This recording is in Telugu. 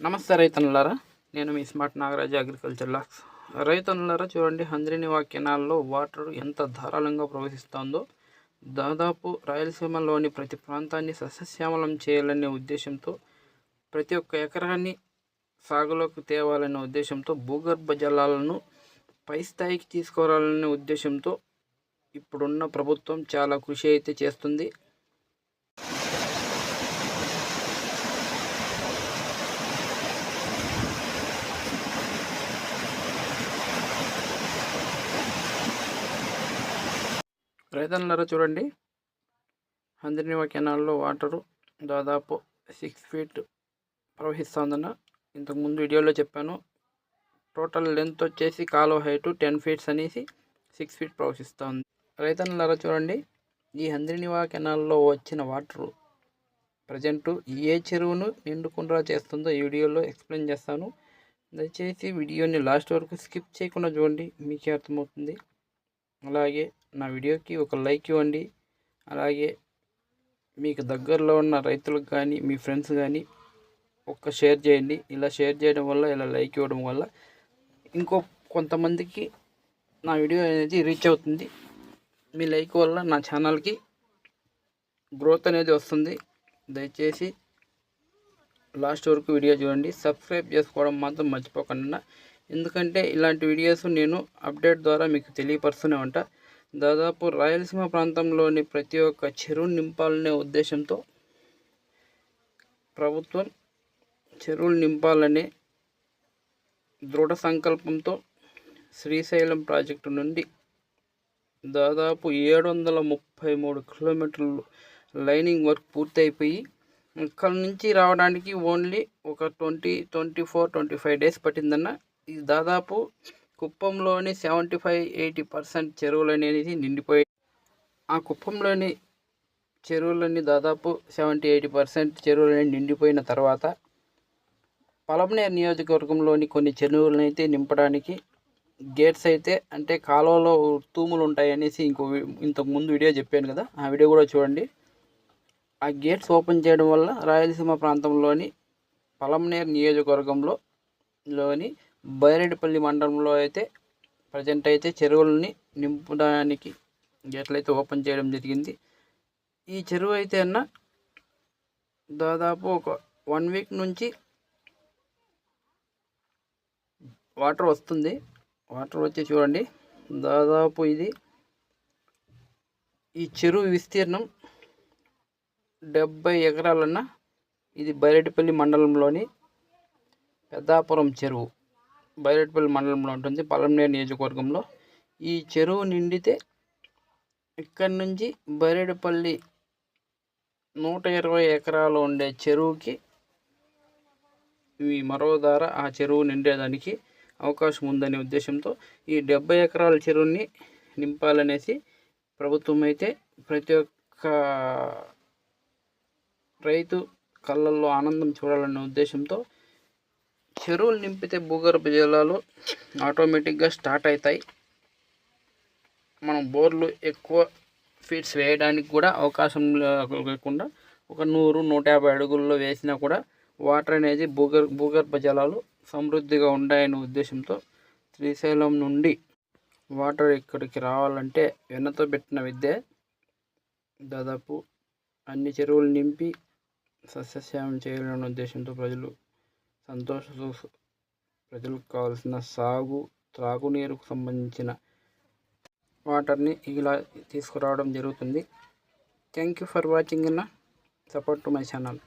నమస్తే రైతన్నులారా నేను మీ స్మార్ట్ నాగరాజు అగ్రికల్చర్ లాక్స్ రైతన్నులారా చూడండి హంద్రినివా కెనాల్లో వాటర్ ఎంత ధారాళంగా ప్రవహిస్తుందో దాదాపు రాయలసీమలోని ప్రతి ప్రాంతాన్ని సస్యశ్యామలం చేయాలనే ఉద్దేశంతో ప్రతి ఒక్క ఎకరాన్ని సాగులోకి తేవాలనే ఉద్దేశంతో భూగర్భ జలాలను పై స్థాయికి తీసుకురావాలనే ఉద్దేశంతో ఇప్పుడున్న ప్రభుత్వం చాలా కృషి అయితే చేస్తుంది. రైతన్నలారా చూడండి. హంద్రినివా కెనాల్లో వాటరు. దాదాపు సిక్స్ ఫీట్ ప్రవహిస్తుందన్న. ఇంతకుముందు వీడియోలో చెప్పాను. టోటల్ లెంత్ వచ్చేసి కాలువ హైటు టెన్ ఫీట్స్ అనేసి సిక్స్ ఫీట్ ప్రవహిస్తుంది. రైతన్నలారా చూడండి. ఈ హంద్రినివా కెనాల్లో వచ్చిన వాటరు ప్రజెంటు ఏ చెరువును నిండుకుండా చేస్తుందో ఈ వీడియోలో ఎక్స్ప్లెయిన్ చేస్తాను. దయచేసి వీడియోని లాస్ట్ వరకు స్కిప్ చేయకుండా చూడండి. మీకే అర్థమవుతుంది. అలాగే నా వీడియోకి ఒక లైక్ ఇవ్వండి. అలాగే మీకు దగ్గరలో ఉన్న రైతులకు కానీ మీ ఫ్రెండ్స్ కానీ ఒక్క షేర్ చేయండి. ఇలా షేర్ చేయడం వల్ల ఇలా లైక్ ఇవ్వడం వల్ల ఇంకో కొంతమందికి నా వీడియో అనేది రీచ్ అవుతుంది. మీ లైక్ వల్ల నా ఛానల్కి గ్రోత్ అనేది వస్తుంది. దయచేసి లాస్ట్ వరకు వీడియో చూడండి. సబ్స్క్రైబ్ చేసుకోవడం మాత్రం మర్చిపోకుండా. ఎందుకంటే ఇలాంటి వీడియోస్ నేను అప్డేట్ ద్వారా మీకు తెలియపరుస్తూనే ఉంటా. దాదాపు రాయలసీమ ప్రాంతంలోని ప్రతి ఒక్క చెరువు నింపాలనే ఉద్దేశంతో ప్రభుత్వం చెరువులు నింపాలనే దృఢ సంకల్పంతో శ్రీశైలం ప్రాజెక్టు నుండి దాదాపు ఏడు వందల ముప్పై మూడు కిలోమీటర్లు లైనింగ్ వర్క్ పూర్తి అయిపోయి ఇక్కడ నుంచి రావడానికి ఓన్లీ ఒక twenty twenty four twenty five days పట్టిందన్న. ఇది దాదాపు కుప్పంలోని సెవెంటీ ఫైవ్ ఎయిటీ పర్సెంట్ చెరువులు అనేది నిండిపోయి ఆ కుప్పంలోని చెరువులన్నీ దాదాపు సెవెంటీ ఎయిటీ పర్సెంట్ చెరువులని నిండిపోయిన తర్వాత పలమనేర్ నియోజకవర్గంలోని కొన్ని చెరువులను అయితే నింపడానికి గేట్స్ అయితే అంటే కాలువలో తూములు ఉంటాయి అనేసి ఇంకో ఇంతకు ముందు వీడియో చెప్పాను కదా ఆ వీడియో కూడా చూడండి. ఆ గేట్స్ ఓపెన్ చేయడం వల్ల రాయలసీమ ప్రాంతంలోని పలమనేర్ నియోజకవర్గంలో లోని బైరెడ్డిపల్లి మండలంలో అయితే ప్రజెంట్ అయితే చెరువులని నింపడానికి గేట్లయితే ఓపెన్ చేయడం జరిగింది. ఈ చెరువు అయితే అన్న దాదాపు ఒక వన్ వీక్ నుంచి వాటర్ వస్తుంది. వాటర్ వచ్చి చూడండి. దాదాపు ఇది ఈ చెరువు విస్తీర్ణం డెబ్బై ఎకరాలన్న ఇది బైరెడ్డిపల్లి మండలంలోని పెద్దాపురం చెరువు. బైరెడ్డిపల్లి మండలంలో ఉంటుంది. పలంనేరు నియోజకవర్గంలో. ఈ చెరువు నిండితే ఇక్కడి నుంచి బైరెడ్పల్లి నూట ఇరవై ఎకరాలు ఉండే చెరువుకి ఈ మరో ద్వారా ఆ చెరువు నిండేదానికి అవకాశం ఉందనే ఉద్దేశంతో ఈ డెబ్బై ఎకరాల చెరువుని నింపాలనేసి ప్రభుత్వం అయితే ప్రతి ఒక్క రైతు కళ్ళల్లో ఆనందం చూడాలనే ఉద్దేశంతో చెరువులు నింపితే భూగర్భ జలాలు ఆటోమేటిక్గా స్టార్ట్ అవుతాయి. మనం బోర్లు ఎక్కువ ఫీట్స్ వేయడానికి కూడా అవకాశం లేకుండా ఒక నూరు నూట యాభై అడుగుల్లో వేసినా కూడా వాటర్ అనేది భూగర్ భూగర్భ జలాలు సమృద్ధిగా ఉంటాయనే ఉద్దేశంతో శ్రీశైలం నుండి వాటర్ ఇక్కడికి రావాలంటే వెన్నతో పెట్టిన విద్య. దాదాపు అన్ని చెరువులు నింపి సస్యశ్యామం చేయాలనే ఉద్దేశంతో ప్రజలు సంతోష ప్రజలకు కావాల్సిన సాగు త్రాగునీరుకు సంబంధించిన వాటర్ని ఇలా తీసుకురావడం జరుగుతుంది. థ్యాంక్ యూ ఫర్ వాచింగ్ అన్న సపోర్ట్ టు మై ఛానల్.